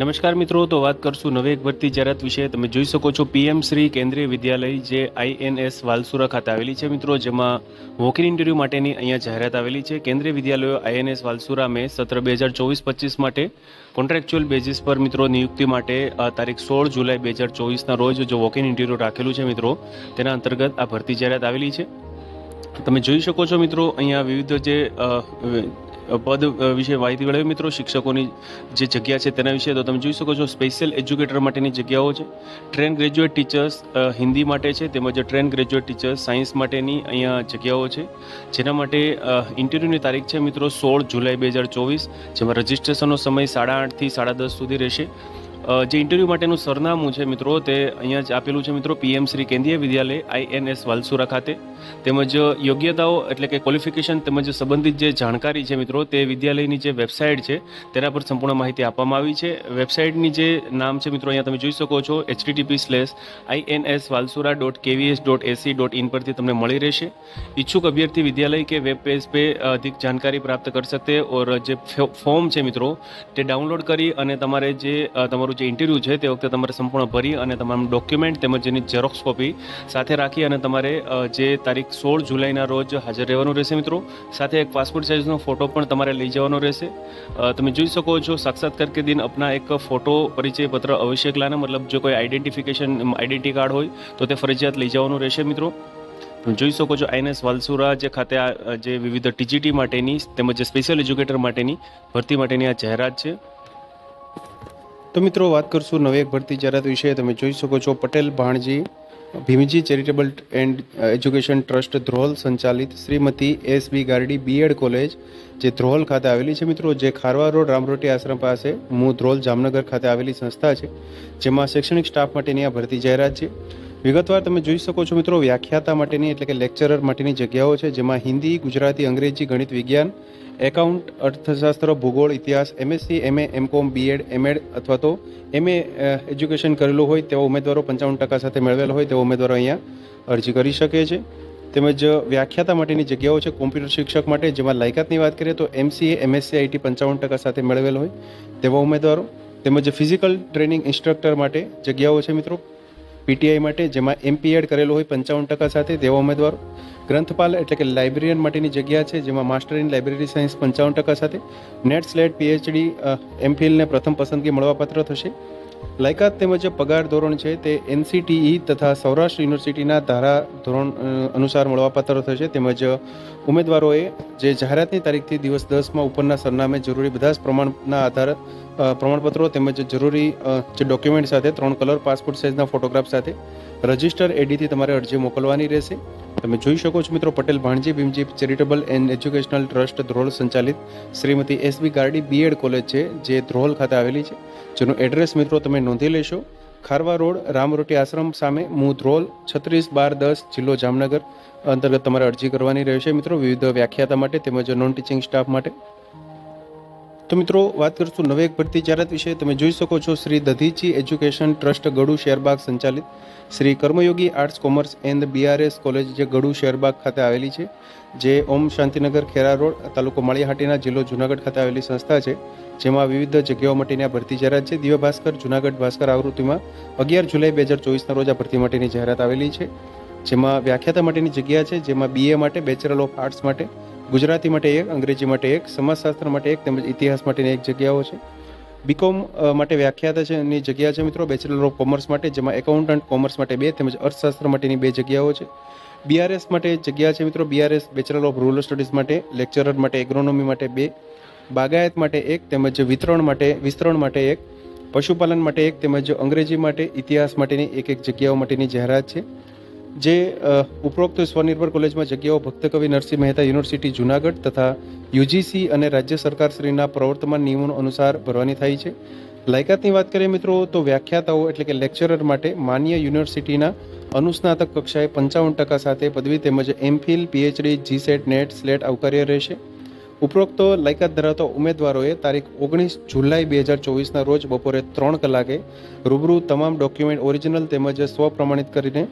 નમસ્કાર મિત્રો, તો વાત કરશું નવી એક ભરતી જાહેરાત વિશે. તમે જોઈ શકો છો, પીએમ શ્રી કેન્દ્રીય વિદ્યાલય જે આઈએનએસ વાલસુરા ખાતે આવેલી છે મિત્રો, જેમાં વોકિંગ ઇન્ટરવ્યૂ માટેની અહીંયા જાહેરાત આવેલી છે. કેન્દ્રીય વિદ્યાલયો આઈએનએસ વાલસુરા મેં સત્ર બે હજાર ચોવીસ પચીસ માટે કોન્ટ્રાક્ચ્યુઅલ બેઝિસ પર મિત્રો નિયુક્તિ માટે તારીખ સોળ જુલાઈ બે હજાર ચોવીસના રોજ જો વોકિંગ ઇન્ટરવ્યૂ રાખેલું છે મિત્રો, તેના અંતર્ગત આ ભરતી જાહેરાત આવેલી છે. તમે જોઈ શકો છો મિત્રો, અહીંયા વિવિધ જે પદ વિશે માહિતી મેળવી. મિત્રો, શિક્ષકોની જે જગ્યા છે તેના વિશે તો તમે જોઈ શકો છો સ્પેશિયલ એજ્યુકેટર માટેની જગ્યાઓ છે. ટ્રેન ગ્રેજ્યુએટ ટીચર્સ હિન્દી માટે છે, તેમજ ટ્રેન ગ્રેજ્યુએટ ટીચર્સ સાયન્સ માટેની અહીંયા જગ્યાઓ છે. જેના માટે ઇન્ટરવ્યૂની તારીખ છે, મિત્રો, સોળ જુલાઈ બે હજાર ચોવીસ, જેમાં રજિસ્ટ્રેશનનો સમય સાડા આઠથી સાડા દસ સુધી રહેશે. જે ઇન્ટરવ્યૂ માટેનું સરનામું છે મિત્રો, તે અહીંયા જ આપેલું છે મિત્રો, પીએમ શ્રી કેન્દ્રીય વિદ્યાલય આઈએનએસ વાલસુરા ખાતે. તેમજ યોગ્યતાઓ એટલે કે ક્વોલિફિકેશન તેમજ સંબંધિત જે જાણકારી છે મિત્રો, તે વિદ્યાલયની જે વેબસાઇટ છે, તેના પર સંપૂર્ણ માહિતી આપવામાં આવી છે. વેબસાઇટની જે નામ છે મિત્રો, અહીંયા તમે જોઈ શકો છો HTTP slash INS Valsura dot KVS dot AC dot in પરથી તમને મળી રહેશે. ઈચ્છુક અભ્યર્થી વિદ્યાલય કે વેબ પેજ પે અધિક જાણકારી પ્રાપ્ત કરી શકે ઓર જે ફોર્મ છે મિત્રો, તે ડાઉનલોડ કરી અને તમારે જે તમારું તમારું જે ઇન્ટરવ્યૂ છે તે વખતે તમારે સંપૂર્ણ ભરી અને તમારું ડોક્યુમેન્ટ તેમજ એની ઝેરોક્સ કોપી સાથે રાખી અને તમારે જે તારીખ સોળ જુલાઈના રોજ હાજર રહેવાનું રહેશે મિત્રો. સાથે એક પાસપોર્ટ સાઇઝનો ફોટો પણ તમારે લઈ જવાનો રહેશે. તમે જોઈ શકો છો સાક્ષાત્કાર કે દિન અપના એક ફોટો પરિચય પત્ર અવશ્ય લાને, મતલબ જો કોઈ આઈડેન્ટિફિકેશન આઈડેન્ટિટી કાર્ડ હોય તો તે ફરજિયાત લઈ જવાનું રહેશે મિત્રો. જોઈ શકો છો આઈએનએસ વાલસુરા જે ખાતે આ જે વિવિધ ટીજીટી માટેની તેમજ સ્પેશિયલ એજ્યુકેટર માટેની ભરતી માટેની આ જાહેરાત છે. તો મિત્રો વાત કરશું નવી એક ભરતી જાહેરાત વિશે. તમે જોઈ શકો છો Patel Bhanji, Bhimji charitable and education trust Dhrol સંચાલિત, Shrimati S B Gardi BEd college, જે ધ્રોલ ખાતે આવેલી છે. મિત્રો, જે ખારવા રોડ રામરોટી આશ્રમ પાસે મૂળ ધ્રોલ જામનગર ખાતે આવેલી સંસ્થા છે, જેમાં શૈક્ષણિક સ્ટાફ માટેની આ ભરતી જાહેરાત છે. વિગતવાર તમે જોઈ શકો છો મિત્રો, વ્યાખ્યાતા માટેની એટલે કે લેક્ચરર માટેની જગ્યાઓ છે, જેમાં હિન્દી, ગુજરાતી, અંગ્રેજી, ગણિત, વિજ્ઞાન એકાઉન્ટ અર્થશાસ્ત્ર, ભૂગોળ, ઇતિહાસ MSc MA MCom BEd MEd અથવા તો એમએ એજ્યુકેશન કરેલું હોય તેવા ઉમેદવારો પંચાવન ટકા સાથે મેળવેલા હોય તેવા ઉમેદવારો અહીંયા અરજી કરી શકે છે. તેમજ વ્યાખ્યાતા માટેની જગ્યાઓ છે કોમ્પ્યુટર શિક્ષક માટે, જેમાં લાયકાતની વાત કરીએ તો એમસીએ એમએસસી આઈટી પંચાવન ટકા સાથે મેળવેલ હોય તેવા ઉમેદવારો. તેમજ ફિઝિકલ ટ્રેનિંગ ઇન્સ્ટ્રક્ટર માટે જગ્યાઓ છે મિત્રો પીટીઆઈ માટે, જેમાં એમપીએડ કરેલો હોય પંચાવન ટકા સાથે, તેવા ઉમેદવારો ગ્રંથપાલ એટલે કે લાઇબ્રેરિયન માટેની જગ્યા છે, જેમાં માસ્ટર ઇન લાઇબ્રેરી સાયન્સ પંચાવન ટકા સાથે, નેટ સ્લેટ પીએચડી એમફિલને પ્રથમ પસંદગી મળવાપાત્ર થશે. લાયકાત તેમજ પગાર ધોરણ છે તે એનસીટીઈ તથા સૌરાષ્ટ્ર યુનિવર્સિટીના ધારા ધોરણ અનુસાર મળવાપાત્ર થશે. તેમજ ઉમેદવારોએ જે જાહેરાતની તારીખથી દિવસ દસમાં ઉપરના સરનામે જરૂરી બધા જ પ્રમાણના આધાર પ્રમાણપત્રો તેમજ જરૂરી જે ડોક્યુમેન્ટ સાથે, ત્રણ કલર, પાસપોર્ટ સાઇઝના ફોટોગ્રાફ સાથે રજિસ્ટર એડીથી તમારે અરજી મોકલવાની રહેશે. તમે જોઈ શકો છો મિત્રો Patel Bhanji, Bhimji charitable and educational trust Dhrol સંચાલિત. Shrimati S B Gardi BEd college છે, જે ધ્રોલ ખાતે આવેલી છે. જેનું એડ્રેસ મિત્રો તમે નોંધી લેશો. ખારવા રોડ, રામરોટી આશ્રમ સામે મૂ ધ્રોલ, છત્રીસ બાર દસ જિલ્લો જામનગર. અંતર્ગત તમારે અરજી કરવાની રહેશે મિત્રો. વિવિધ વ્યાખ્યાતા માટે તેમજ નોન ટીચિંગ સ્ટાફ માટે. તો મિત્રો, વાત કરશું નવી એક ભરતી જાહેરાત વિશે. તમે જોઈ શકો છો શ્રી દધીચી એજ્યુકેશન ટ્રસ્ટ ગડુ શેરબાગ સંચાલિત. Shri Karmayogi arts commerce and BRS college જે ગડુ શેરબાગ ખાતે આવેલી છે, જે ઓમ શાંતિનગર ખેરા રોડ, તાલુકો માળિયાહાટીના જિલ્લો જુનાગઢ ખાતે આવેલી સંસ્થા છે, જેમાં વિવિધ જગ્યાઓ માટેની આ ભરતી જાહેરાત છે. દિવ્ય ભાસ્કર, જુનાગઢ ભાસ્કર આવૃત્તિમાં અગિયાર જુલાઈ બે હજાર ચોવીસના રોજ આ ભરતી માટેની જાહેરાત આવેલી છે, જેમાં વ્યાખ્યાતા માટેની જગ્યા છે, જેમાં બીએ માટે બેચરલ ઓફ આર્ટ્સ માટે ગુજરાતી માટે એક, અંગ્રેજી માટે એક, સમાજશાસ્ત્ર માટે એક, તેમજ ઇતિહાસ માટેની એક જગ્યાઓ છે. બીકોમ માટે વ્યાખ્યાતા છે એની જગ્યા છે મિત્રો બેચલર ઓફ કોમર્સ માટે, જેમાં એકાઉન્ટન્ટ કોમર્સ માટે બે, તેમજ અર્થશાસ્ત્ર માટેની બે જગ્યાઓ છે. બીઆરએસ માટે જગ્યા છે મિત્રો BRS bachelor of rural studies માટે લેક્ચરર માટે એગ્રોનોમી માટે બે, બાગાયત માટે એક, તેમજ વિતરણ માટે, વિસ્તરણ માટે એક, પશુપાલન માટે એક, તેમજ અંગ્રેજી માટે, ઇતિહાસ માટેની એક એક જગ્યાઓ માટેની જાહેરાત છે. જે ઉપરોક્ત સ્વનિર્ભર કોલેજમાં જગ્યાઓ ભક્તકવિ નરસિંહ મહેતા યુનિવર્સિટી જુનાગઢ તથા યુજીસી અને રાજ્ય સરકારશ્રીના પ્રવર્તમાન નિયમો અનુસાર ભરવાની થાય છે. લાયકાતની વાત કરીએ મિત્રો, તો વ્યાખ્યાતાઓ એટલે કે લેક્ચરર માટે માન્ય યુનિવર્સિટીના અનુસ્નાતક કક્ષાએ પંચાવન ટકા સાથે પદવી તેમજ MPhil PhD GSET NET, SLET આવકાર્ય રહેશે. ઉપરોક્ત લાયકાત ધરાવતા ઉમેદવારોએ તારીખ ઓગણીસ જુલાઈ બે હજાર ચોવીસના રોજ બપોરે ત્રણ કલાકે રૂબરૂ તમામ ડોક્યુમેન્ટ ઓરિજિનલ તેમજ સ્વપ્રમાણિત કરીને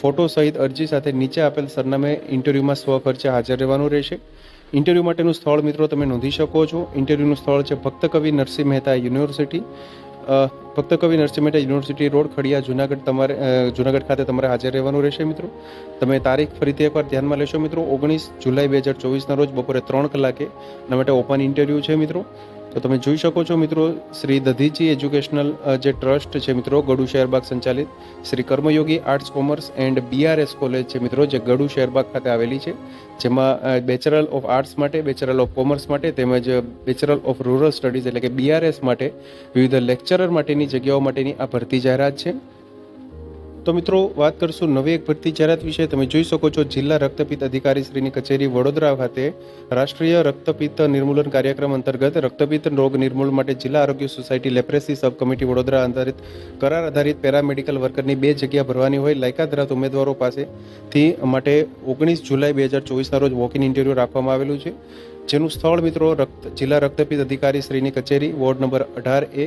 ફોટો સહિત અરજી સાથે નીચે આપેલ સરનામે ઇન્ટરવ્યૂમાં સ્વખર્ચે હાજર રહેવાનું રહેશે. ઇન્ટરવ્યૂ માટેનું સ્થળ મિત્રો તમે નોંધી શકો છો. ઇન્ટરવ્યૂનું સ્થળ છે ભક્ત કવિ Narsinh Mehta university. Bhakta Kavi Narsinh Mehta university road, Khadiya, Junagadh તમારે જુનાગઢ ખાતે તમારે હાજર રહેવાનું રહેશે મિત્રો. તમે તારીખ ફરીથી એકવાર ધ્યાનમાં લેશો મિત્રો. ઓગણીસ જુલાઈ બે હજાર ચોવીસના રોજ બપોરે ત્રણ કલાકે એના માટે ઓપન ઇન્ટરવ્યૂ છે મિત્રો. તો તમે જોઈ શકો છો મિત્રો, શ્રી દધીજી એજ્યુકેશનલ જે ટ્રસ્ટ છે મિત્રો, ગડુ શહેરબાગ સંચાલિત, Shri Karmayogi arts commerce and BRS college છે મિત્રો, જે ગડુ શહેરબાગ ખાતે આવેલી છે. જેમાં બેચરલ ઓફ આર્ટ્સ માટે બેચરલ ઓફ કોમર્સ માટે તેમજ બેચરલ ઓફ રૂરલ સ્ટડીઝ એટલે કે બીઆરએસ માટે વિવિધ લેક્ચરર માટેની જગ્યાઓ માટેની આ ભરતી જાહેરાત છે. તો મિત્રો, વાત કરશું નવી એક ભરતી જાહેરાત વિશે. તમે જોઈ શકો છો, જિલ્લા રક્તપિત્ત અધિકારી શ્રીની કચેરી વડોદરા ખાતે રાષ્ટ્રીય રક્તપિત્ત નિર્મૂલન કાર્યક્રમ અંતર્ગત રક્તપિત્ત રોગ નિર્મૂલન માટે જિલ્લા આરોગ્ય society leprosy sub committee Vadodara આધારિત કરાર આધારિત પેરામેડિકલ વર્કરની બે જગ્યા ભરવાની હોય. લાયકાત ધરાવતા ઉમેદવારો પાસેથી માટે ઓગણીસ જુલાઈ બે હજાર ચોવીસના રોજ વોક ઇન ઇન્ટરવ્યૂ રાખવામાં આવેલું છે. જેનું સ્થળ મિત્રો, રક્ત, જિલ્લા રક્તપિત્ત અધિકારી શ્રીની કચેરી, વોર્ડ નંબર અઢાર A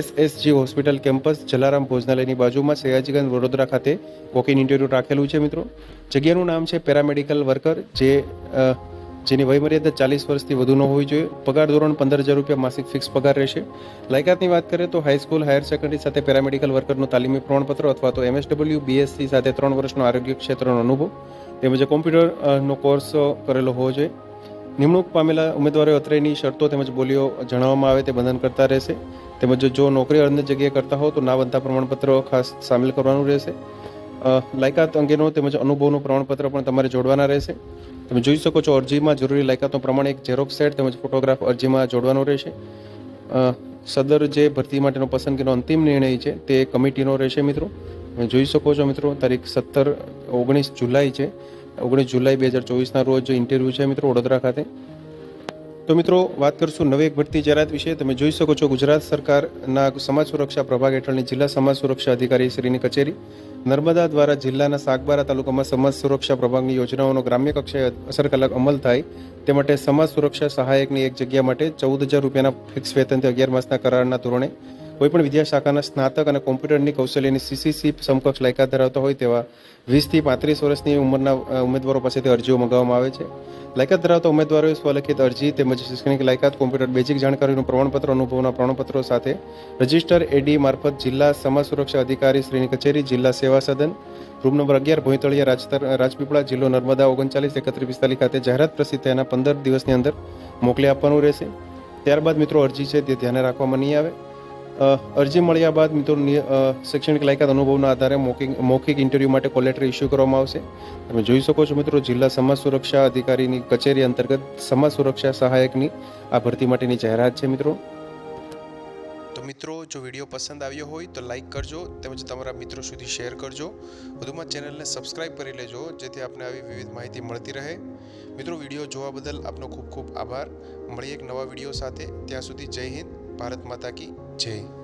SSG hospital campus Jalaram ભોજનાલયની બાજુમાં સયાજીગંજ વડોદરા ખાતે વોકિંગ ઇન્ટરવ્યુ રાખેલું છે, મિત્રો. જગ્યાનું નામ છે પેરામેડિકલ વર્કર, જે જેની વયમર્યાદા ચાલીસ વર્ષથી વધુ ન હોવી જોઈએ. પગાર ધોરણ પંદર હજાર રૂપિયા માસિક ફિક્સ પગાર રહેશે. લાયકાતની વાત કરીએ તો હાઈસ્કૂલ હાયર સેકન્ડરી સાથે પેરામેડિકલ વર્કરનું તાલીમી પ્રમાણપત્ર અથવા તો એમએસડબલ્યુ બીએસસી સાથે ત્રણ વર્ષનો આરોગ્ય ક્ષેત્રનો અનુભવ. તેમજ કોમ્પ્યુટરનો કોર્સ કરેલો હોવો જોઈએ. નિમણૂક પામેલા ઉમેદવારો અત્રેની શરતો તેમજ બોલીઓ જણાવવામાં આવે તે બંધન કરતા રહેશે. તેમજ જો નોકરી અન્ય જગ્યાએ કરતા હો તો ના બનતા પ્રમાણપત્ર ખાસ સામેલ કરવાનું રહેશે. લાયકાત અંગેનો તેમજ અનુભવનું પ્રમાણપત્ર પણ તમારે જોડવાના રહેશે. તમે જોઈ શકો છો અરજીમાં જરૂરી લાયકાતનું પ્રમાણ એક ઝેરોક્સ સેટ તેમજ ફોટોગ્રાફ અરજીમાં જોડવાનો રહેશે. સદર જે ભરતી માટેનો પસંદગીનો અંતિમ નિર્ણય છે તે કમિટીનો રહેશે મિત્રો. તમે જોઈ શકો છો મિત્રો, તારીખ સત્તર ઓગણીસ જુલાઈ છે. ઓગણીસ જુલાઈ બે હજાર ચોવીસના રોજ ઇન્ટરવ્યૂ છે મિત્રો વડોદરા ખાતે. તો મિત્રો, વાત કરશું નવી એક ભરતી જાહેરાત વિશે. તમે જોઈ શકો છો ગુજરાત સરકારના સમાજ સુરક્ષા પ્રભાગ હેઠળની જિલ્લા સમાજ સુરક્ષા અધિકારી શ્રીની કચેરી. નર્મદા દ્વારા જિલ્લાના સાગબારા તાલુકામાં સમાજ સુરક્ષા પ્રભાગની યોજનાઓનો ગ્રામ્ય કક્ષાએ અસરકારક અમલ થાય. તે માટે સમાજ સુરક્ષા સહાયકની એક જગ્યા માટે ચૌદ હજાર રૂપિયાના ફિક્સ વેતનથી અગિયાર માસના કરારના ધોરણે કોઈપણ વિદ્યાશાખાના સ્નાતક અને કોમ્પ્યુટરની કૌશલ્યની સીસીસી સમકક્ષ લાયકાત ધરાવતા હોય તેવા વીસથી પાંત્રીસ વર્ષની ઉંમરના ઉમેદવારો પાસેથી અરજીઓ મંગાવવામાં આવે છે. લાયકાત ધરાવતા ઉમેદવારોએ સ્વલખિત અરજી તેમજ શૈક્ષણિક લાયકાત, કોમ્પ્યુટર, બેઝિક જાણકારીનું પ્રમાણપત્ર અનુભવના પ્રમાણપત્રો સાથે રજિસ્ટર એડી મારફત જિલ્લા સમાજ સુરક્ષા અધિકારી શ્રીની કચેરી, જિલ્લા સેવા સદન, રૂમ નંબર અગિયાર ભોંયતળિયા, રાજતર રાજપીપળા, જિલ્લો નર્મદા ઓગણચાલીસ, એકત્રીસ પિસ્તાલીસ ખાતે જાહેરાત પ્રસિદ્ધ થયાના પંદર દિવસની અંદર મોકલી આપવાનું રહેશે. ત્યારબાદ મિત્રો અરજી છે તે ધ્યાને રાખવામાં નહીં આવે. અરજી મળ્યા બાદ મિત્રોની શૈક્ષણિક લાયકાત અનુભવના આધારે મૌખિક મૌખિક ઇન્ટરવ્યૂ માટે કોલેટરી લેટર ઇસ્યુ કરવામાં આવશે. તમે જોઈ શકો છો મિત્રો જિલ્લા સમાજ સુરક્ષા અધિકારીની કચેરી અંતર્ગત સમાજ સુરક્ષા સહાયકની આ ભરતી માટેની જાહેરાત છે મિત્રો. મિત્રો જો વીડિયો પસંદ આવ્યો હોય તો લાઈક કરજો તેમજ તમારા મિત્રો સુધી શેર કરજો. વધુમાં ચેનલને સબસ્ક્રાઇબ કરી લેજો જેથી આપને આવી વિવિધ માહિતી મળતી રહે. મિત્રો વીડિયો જોવા બદલ આપનો ખૂબ ખૂબ આભાર. મળીએ એક નવા વીડિયો સાથે. ત્યાં સુધી જય હિન્દ. ભારત માતા કી જય.